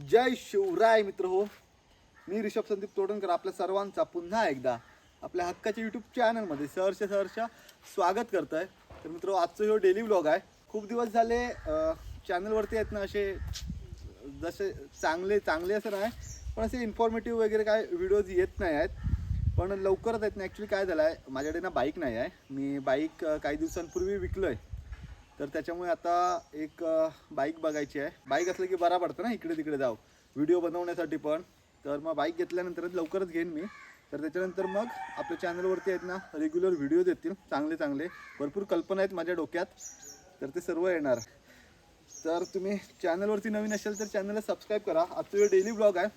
जय शिवराय मित्र हो मी ऋषभ संदीप तोडणकर आपल्या सर्वांचा पुन्हा एकदा आपल्या हक्काच्या यूट्यूब चॅनलमध्ये सहर्ष सहर्ष स्वागत करत आहे तर मित्र आजचं ह्यो डेली व्लॉग आहे. खूप दिवस झाले चॅनलवरती आहेत ना असे जसे चांगले चांगले असं नाही पण असे इन्फॉर्मेटिव्ह वगैरे काय व्हिडिओज येत नाही आहेत. पण लवकरच आहेत ना ॲक्च्युली काय झालं आहे माझ्याकडे ना बाईक नाही आहे. मी बाईक काही दिवसांपूर्वी विकलो आहे तर त्याच्यामुळे आता एक बाईक बघायची आहे. बाईक असलं की बरा पडतं ना इकडे तिकडे जाऊ. व्हिडिओ बनवण्यासाठी पण. तर मग बाईक घेतल्यानंतर लवकरच घेईन मी. तर त्याच्यानंतर मग आपल्या चॅनलवरती आहेत ना रेग्युलर व्हिडिओज येतील चांगले चांगले. भरपूर कल्पना आहेत माझ्या डोक्यात. तर ते सर्व येणार. तर तुम्ही चॅनलवरती नवीन असेल तर चॅनलला सबस्क्राईब करा. आजचं डेली ब्लॉग आहे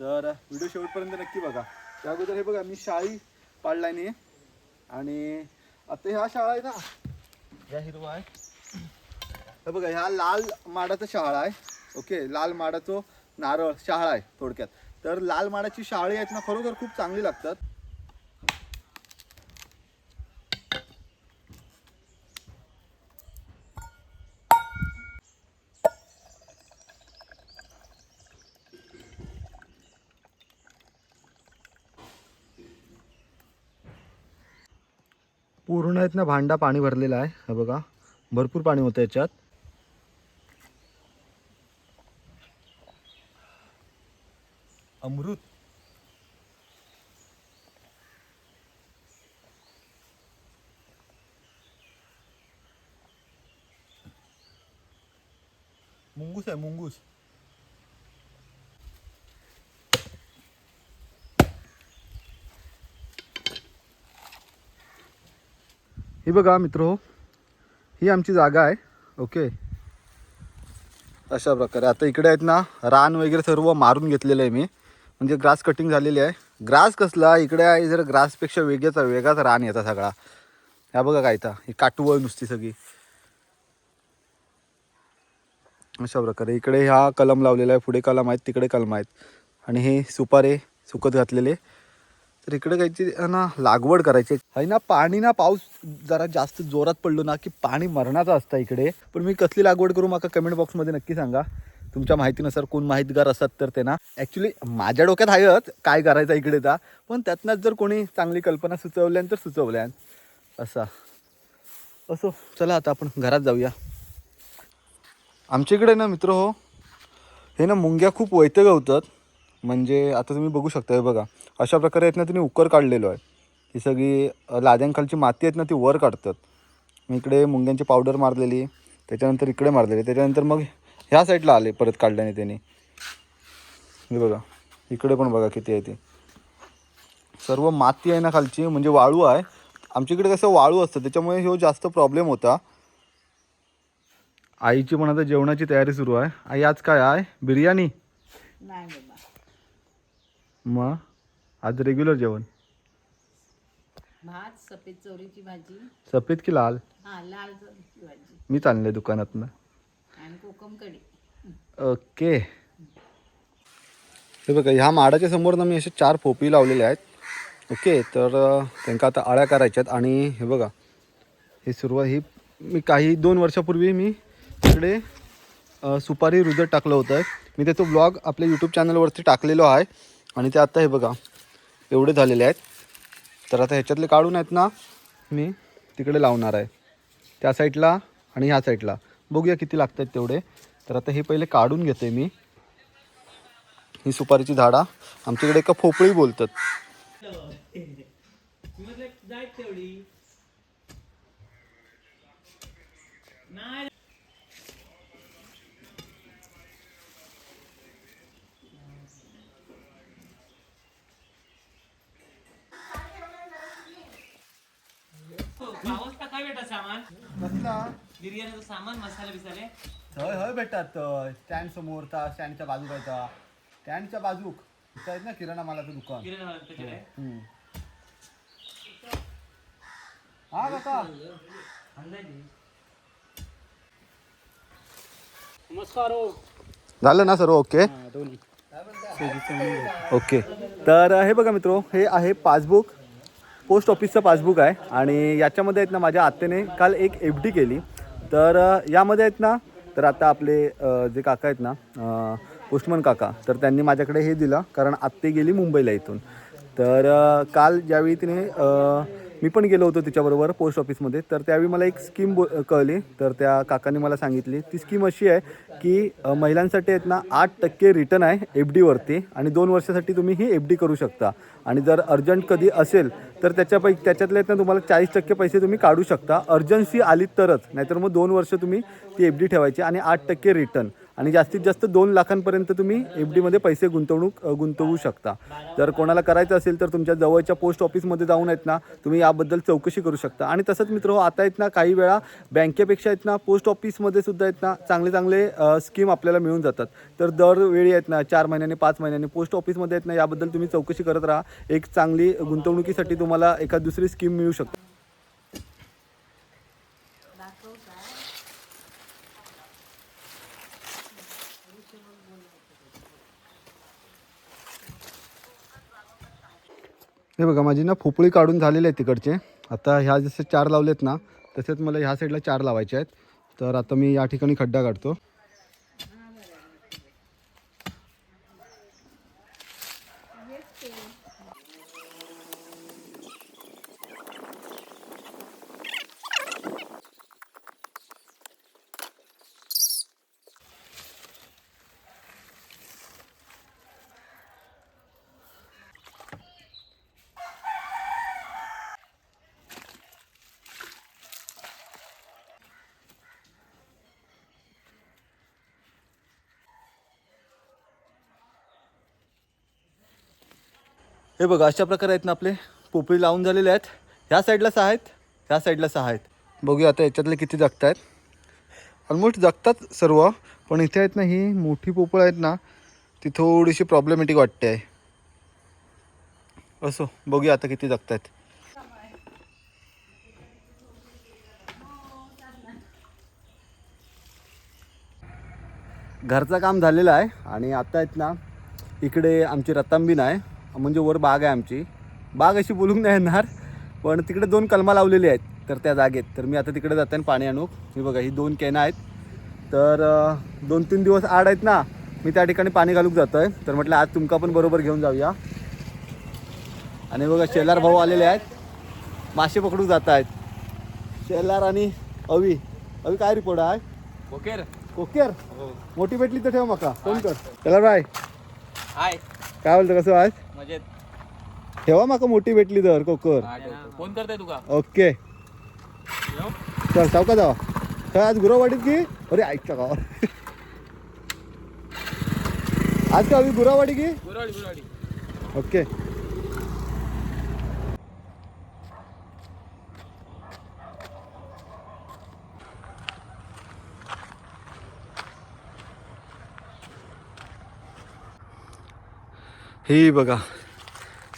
तर व्हिडिओ शेवटपर्यंत नक्की बघा. त्या अगोदर हे बघा मी शाळी पाडलाय आणि आता ह्या शाळा आहे ना या हिरवा आहे. हे बघा ह्या लाल माडाचा शहाळा आहे. ओके लाल माडाचं नारळ शहाळा आहे थोडक्यात. तर लाल माडाची शाळे आहेत ना खरोखर खूप चांगली लागतात. पूर्ण आहेत ना भांडा पाणी भरलेला आहे. हे बघा भरपूर पाणी होतं याच्यात. मुंगूस आहे मुंगूस ही बघा मित्र ही आमची जागा आहे ओके? अशा प्रकारे. आता इकडे आहेत ना रान वगैरे सर्व मारून घेतलेलं आहे मी. म्हणजे ग्रास कटिंग झालेली आहे. ग्रास कसला? इकडे आहे जर ग्रासपेक्षा वेगळ्याचा वेगळाच रान येता सगळा. ह्या बघा काय इथं. ही काटवळ नुसती सगळी. अशा प्रकारे. इकडे हा कलम लावलेला आहे पुढे कलम आहेत तिकडे कलम आहेत. आणि हे सुपारे सुकत घातलेले. तर इकडे काहीची ना लागवड करायची आहे. ना पाणी ना पाऊस जरा जास्त जोरात पडलो ना की पाणी मरणाचं असतं इकडे. पण मी कसली लागवड करू मला कमेंट बॉक्समध्ये नक्की सांगा. तुमच्या माहितीनुसार कोण माहितगार असतात तर ते ना. ॲक्च्युली माझ्या डोक्यात आहेच काय करायचं इकडे जा पण त्यातनंच जर कोणी चांगली कल्पना सुचवल्यान तर सुचवल्यान. असा. असो चला आता आपण घरात जाऊया. आमच्या इकडे ना मित्र हो हे ना मुंग्या खूप वैते गवतात म्हणजे आता तुम्ही बघू शकता हे बघा. अशा प्रकारे आहेत ना तिने उकर काढलेलो आहे. ही सगळी लाद्यांखालची माती आहेत ना ती वर काढतात. मी इकडे मुंग्यांची पावडर मारलेली त्याच्यानंतर इकडे मारलेली त्याच्यानंतर मग ह्या साईडला आले परत काढल्याने त्यांनी. हे बघा इकडे पण बघा किती आहे ते. सर्व माती आहे ना खालची म्हणजे वाळू आहे. आमच्या इकडे कसं वाळू असतं त्याच्यामुळे ह्यो जास्त प्रॉब्लेम होता. आईची पण आता जेवणाची तयारी सुरू आहे. आई आज काय आहे? बिर्याणी? मग? आज रेग्युलर जेवण? भात सफेद चवळीची भाजी. सफेद की लाल? हा लाल चवळीची भाजी. मी चालले कोकम कढी. ओके. हे बघा ह्या माडाच्या समोर ना मी असे चार पोपी लावलेले आहेत. ओके तर अ, त्यांका आता आळ्या करायच्यात. आणि हे बघा ही सुरुवात ही मी काही दोन वर्षापूर्वी मी तिकडे सुपारी रुजत टाकलं होतं. मी त्याचं ब्लॉग आपल्या यूट्यूब चॅनलवरती टाकलेलो आहे. आणि ते आता हे बघा एवढे झालेले आहेत. तर आता ह्याच्यातले काढून आहेत ना मी तिकडे लावणार आहे. त्या साईडला आणि ह्या साईडला बघूया किती लागतात तेवढे. तर आता हे पहिले काढून घेते मी. ही सुपारीची झाडा. आमच्याकडे एका फोपळी बोलतात. पाऊस का काय भेटा सामान? कसला? बिर्याणीचं सामान मसाले बिसाले. हय हय भेटतात स्टँड समोर स्टँडच्या बाजूला येतात स्टँडच्या बाजूक. इथं आहेत ना किराणा मालाचं दुकान. बिर्याणी त्याच्याकडे हम्म. हा काका. नमस्कार हो. झालं ना सर्व? ओके दोन्ही. ओके तर हे बघा मित्रो हे आहे पासबुक. पोस्ट ऑफिसचं पासबुक आहे आणि याच्यामध्ये आहेत ना माझ्या आत्तेने काल एक एफ डी केली. तर यामध्ये आहेत ना तर आता आपले जे काका आहेत ना उष्मन पोस्टमन काका तर त्यांनी माझ्याकडे हे दिलं कारण आत्ते गेली मुंबईला इथून. तर काल ज्यावेळी तिने मी पण गेलो होतो तिच्याबरोबर पोस्ट ऑफिसमध्ये तर त्यावेळी मला एक स्कीम बो कळली. तर त्या काकांनी मला सांगितली. ती स्कीम अशी आहे की महिलांसाठी आहेत ना आठ टक्के रिटर्न आहे एफ डीवरती आणि दोन वर्षासाठी तुम्ही ही एफ डी करू शकता. आणि जर अर्जंट कधी असेल तर त्याच्यापैकी त्याच्यातले आहेत ना तुम्हाला चाळीस टक्के पैसे तुम्ही काढू शकता. अर्जन्सी आली तरच. नाहीतर मग दोन वर्ष तुम्ही ती एफ डी ठेवायची आणि आठ टक्के रिटर्न आणि जास्तीत जास्त दोन लाखांपर्यंत तुम्ही एफ डीमध्ये पैसे गुंतवणूक गुंतवू शकता. जर कोणाला करायचं असेल तर तुमच्या जवळच्या पोस्ट ऑफिसमध्ये जाऊन आहेत ना तुम्ही याबद्दल चौकशी करू शकता. आणि तसंच मित्र हो, आता आहेत ना काही वेळा बँकेपेक्षा आहेत ना पोस्ट ऑफिसमध्ये सुद्धा आहेत ना चांगले चांगले स्कीम आपल्याला मिळून जातात. तर दरवेळी आहेत ना चार महिन्याने पाच महिन्याने पोस्ट ऑफिसमध्ये आहेत ना याबद्दल तुम्ही चौकशी करत राहा. एक चांगली गुंतवणुकीसाठी तुम्हाला एखाद दुसरी स्कीम मिळू शकते. हे बघा माझी ना फुपळी काढून झालेली आहे तिकडचे. आता ह्या जसे चार लावलेत ना तसेच मला ह्या साईडला चार लावायचे आहेत. तर आता मी या ठिकाणी खड्डा काढतो. हे बघा अशा प्रकारे आहेत ना आपले पोपळी लावून झालेले आहेत. ह्या साईडला सहा आहेत ह्या साईडला सहा आहेत. बघूया आता याच्यातले किती जगत आहेत ऑलमोस्ट जगतात सर्व पण इथे आहेत ना ही मोठी पोपळ आहेत ना ती थोडीशी प्रॉब्लेमॅटिक वाटते. आहे असो बघूया आता किती जगत आहेत घरचं काम झालेलं आहे आणि आता आहेत ना इकडे आमची रतांबीन आहे. म्हणजे वर बाग आहे आमची. बाग अशी बोलून नाही येणार पण तिकडे दोन कलमा लावलेली आहेत तर त्या जागेत. तर मी आता तिकडे जाते पाणी आणू. मी बघा ही दोन कॅनं आहेत. तर दोन तीन दिवस आड आहेत ना मी त्या ठिकाणी पाणी घालूक जातो आहे तर म्हटलं आज तुमका पण बरोबर घेऊन जाऊया. आणि बघा शेलार भाऊ आलेले आहेत. मासे पकडू जात आहेत. शेलार आणि अवी. अवी काय रिपोर्ट आहे? ओके कोकेर? मोठी भेटली तर ठेव मका. फोन कर? चला बाय हाय. काय बोलतो कसं मजेत. ठेवा माका मोठी भेटली तर कोकर. फोन करताय तुका. ओके. चल सावका जावा. काय आज गुरावाडीत की? अरे ऐकता का आज का गुरावाडी की? गुरवाडी गुरवाडी. ओके. ही बघा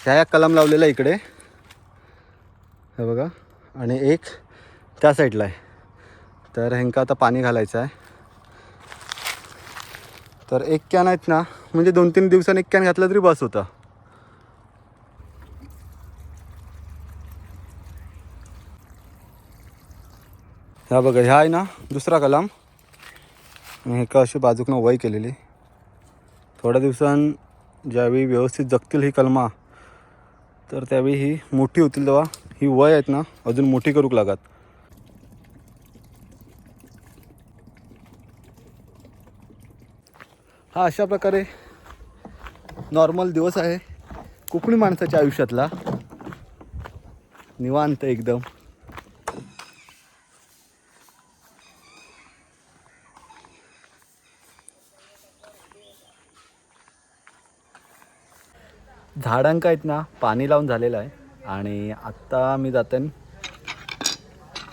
ह्या एक कलम लावलेला इकडे. हे बघा आणि एक त्या साईडला आहे. तर ह्यांका आता पाणी घालायचं आहे. तर एक कॅन आहेत ना म्हणजे दोन तीन दिवसांनी एक कॅन घातला तरी बस होता. ह्या बघा ह्या आहे ना दुसरा कलम. आणि हे का अशी बाजूकनं वय केलेली. थोड्या दिवसां ज्यावेळी व्यवस्थित जगतील ही कलमा तर त्यावेळी ही मोठी होतील तेव्हा ही वय आहेत ना अजून मोठी करूक लागत. हा अशा प्रकारे नॉर्मल दिवस आहे. कोकणी माणसाच्या आयुष्यातला. निवांत एकदम. झाडांका आहेत ना पाणी लावून झालेलं आहे. आणि आत्ता मी जाते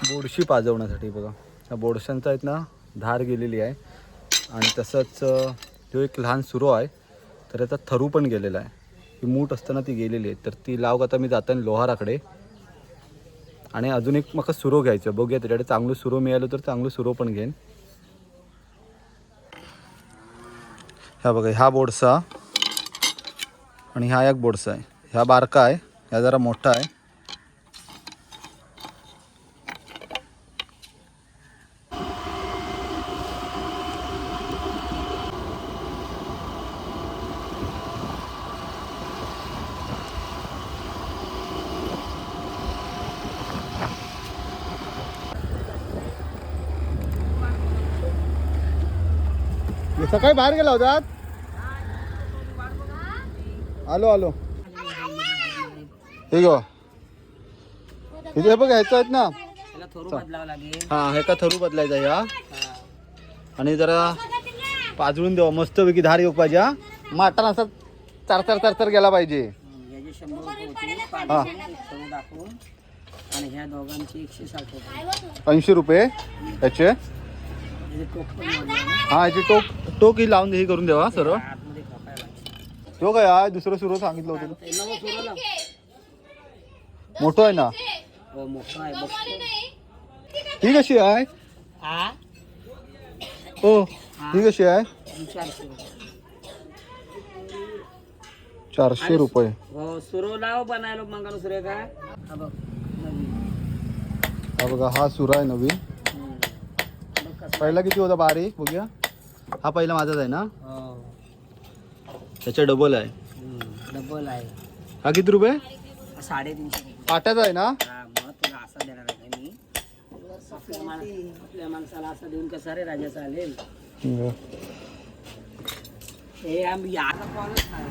बोडशी पाजवण्यासाठी बघा. त्या बोडशांचा आहेत ना धार गेलेली आहे. आणि तसंच जो एक लहान सुरो आहे. तर याचा थरू पण गेलेला आहे. ही मूठ असताना ती गेलेली आहे. तर ती लाव आता मी जाताना लोहाराकडे. आणि अजून एक मका सुरो घ्यायचं. बघूया त्याच्याकडे चांगलं सुरो मिळालं तर चांगलं सुरो पण घेईन. ह्या बघा ह्या बोडसा. आणि हा एक बोडसा आहे. ह्या बारका आहे ह्या जरा मोठा आहे. सकाळी बाहेर गेला होता. आलो आलो. हे गो इथे हे बघ ह्याचं आहेत ना. त्याला थोडं बदलावं लागेल. हा हे का थरू बदलायचा ह्या आणि जरा पाजळून देवा मस्तपैकी धार येऊ पाहिजे हा. माटण असा चार चार चार चार गेला पाहिजे हा. ऐंशी रुपये याचे. हा याची टोक टोक ही लावून हे करून देवा सर्व. तो काय आहे दुसरं सुरू सांगितलं होतं. नवं सुरू मोठं आहे ना? हो मोठं आहे बघ. ही कशी आहे? हा? हो. ही कशी आहे? चारशे रुपये. चारशे रुपये. हो सुरू लाव बनायला मंगालो सुरे का हा बघ. नवीन हा बघा हा सुरा आहे नवीन. हम्म. बघ कसं पहिला किती होता बारीक? बघूया. हा पहिला माझाच आहे ना? हो. त्याच्या डबल आहे. डबल आहे. हा किती रुपये? साडेतीनशे रुपये. आहे ना? हा मग तुला असा देणार आहे मी? आपल्या माण- आपल्या माणसाला असा देऊन कसा रे राजा चालेल? हे आम्ही याला कॉलच नाही.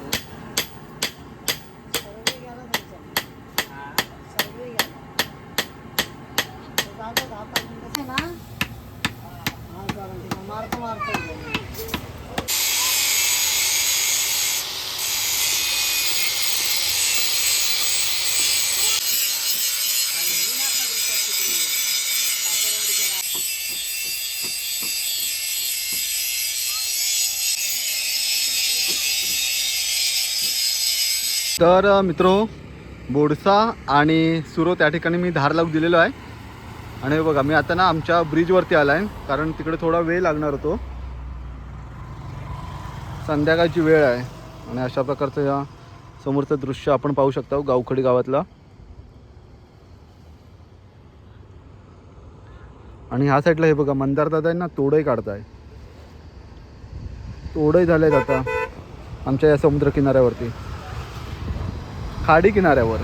तर मित्र बोडसा आणि सुरो त्या ठिकाणी मी धार लावून दिलेलो आहे. आणि हे बघा मी आता ना आमच्या ब्रिजवरती आला आहे कारण तिकडे थोडा वेळ लागणार होतो. संध्याकाळची वेळ आहे आणि अशा प्रकारचं या समोरचं दृश्य आपण पाहू शकता हो, गावखडी गावातला. आणि ह्या साईडला हे बघा मंदार दादा आहे ना तोडही काढताय. तोडही झालंय आता आमच्या या समुद्र किनाऱ्यावरती खाडी किनाऱ्यावर.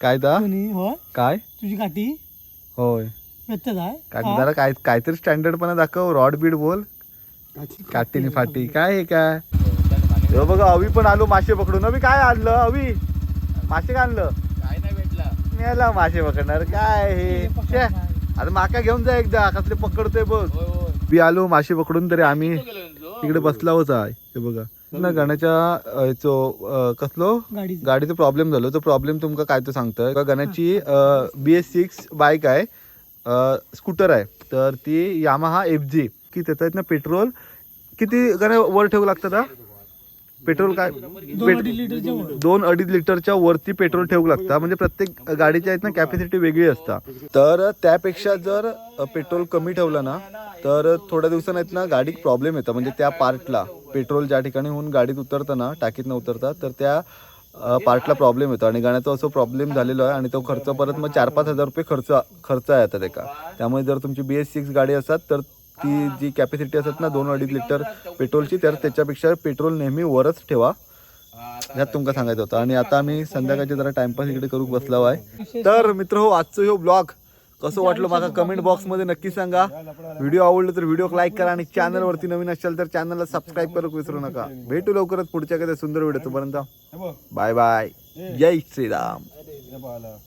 काय दा? काय? तुझी काठी? होय. जरा काय काहीतरी स्टँडर्ड पण दाखव रॉड बीड बोल. काटीनी फाटी. काय हे काय? हे बघा अवी पण आलो मासे पकडून. अवी काय आणलं? अवी? मासे काय आणलं? मेला मासे पकडणार. काय हे? छे, आता माका घेऊन जा एकदा कसले पकडतोय बघ. मी आलो मासे पकडून तरी आम्ही तिकडे बसलाच आहे हे बघा. ना गणाच्या अ, हेचो अ, कसलो? गाडी. गाडीचा प्रॉब्लेम झालो. तो प्रॉब्लेम तुमका काय तो सांगतोय? का गणाची बी एस सिक्स बाईक आहे. स्कूटर आहे. तर ती यामाहा एफ जी की त्याच्यात ना पेट्रोल किती गणा वर ठेवू लागतं का पेट्रोल काय? दोन अडीच लिटरच्या वर. दोन अडीच लिटरच्या वरती पेट्रोल ठेवू लागतं. म्हणजे प्रत्येक गाडीच्या आहेत ना कॅपॅसिटी वेगळी असता तर त्यापेक्षा जर पेट्रोल कमी ठेवलं ना तर थोड्या दिवसांनी आहेत ना गाडीत प्रॉब्लेम येतं. म्हणजे त्या पार्टला पेट्रोल ज्या ठिकाणी होऊन गाडीत उतरतं ना टाकीत न उतरता तर त्या अ, पार्टला प्रॉब्लेम येतो. आणि गाण्याचा असं प्रॉब्लेम झालेला आहे आणि तो खर्च परत मग चार पाच हजार रुपये खर्च खर्च आहे आता त्याका त्यामुळे जर तुमची बी एस सिक्स गाडी असतात तर ती जी कॅपॅसिटी असतात ना दोन अडीच लिटर पेट्रोलची तर त्याच्यापेक्षा पेट्रोल नेहमी वरच ठेवा. ह्यात तुमका सांगायचं होतं. आणि आता आम्ही संध्याकाळचे जरा टाइमपास इकडे करू बसलो आहे. तर मित्र हो आजचं हो ब्लॉग कसं वाटलं मला कमेंट बॉक्समध्ये नक्की सांगा. व्हिडिओ आवडला तर व्हिडिओ लाईक करा आणि चॅनलवरती नवीन असाल तर चॅनलला सबस्क्राईब करू विसरू नका. भेटू लवकरच पुढच्या कधी सुंदर व्हिडिओ तोपर्यंत. बाय बाय जय श्रीराम.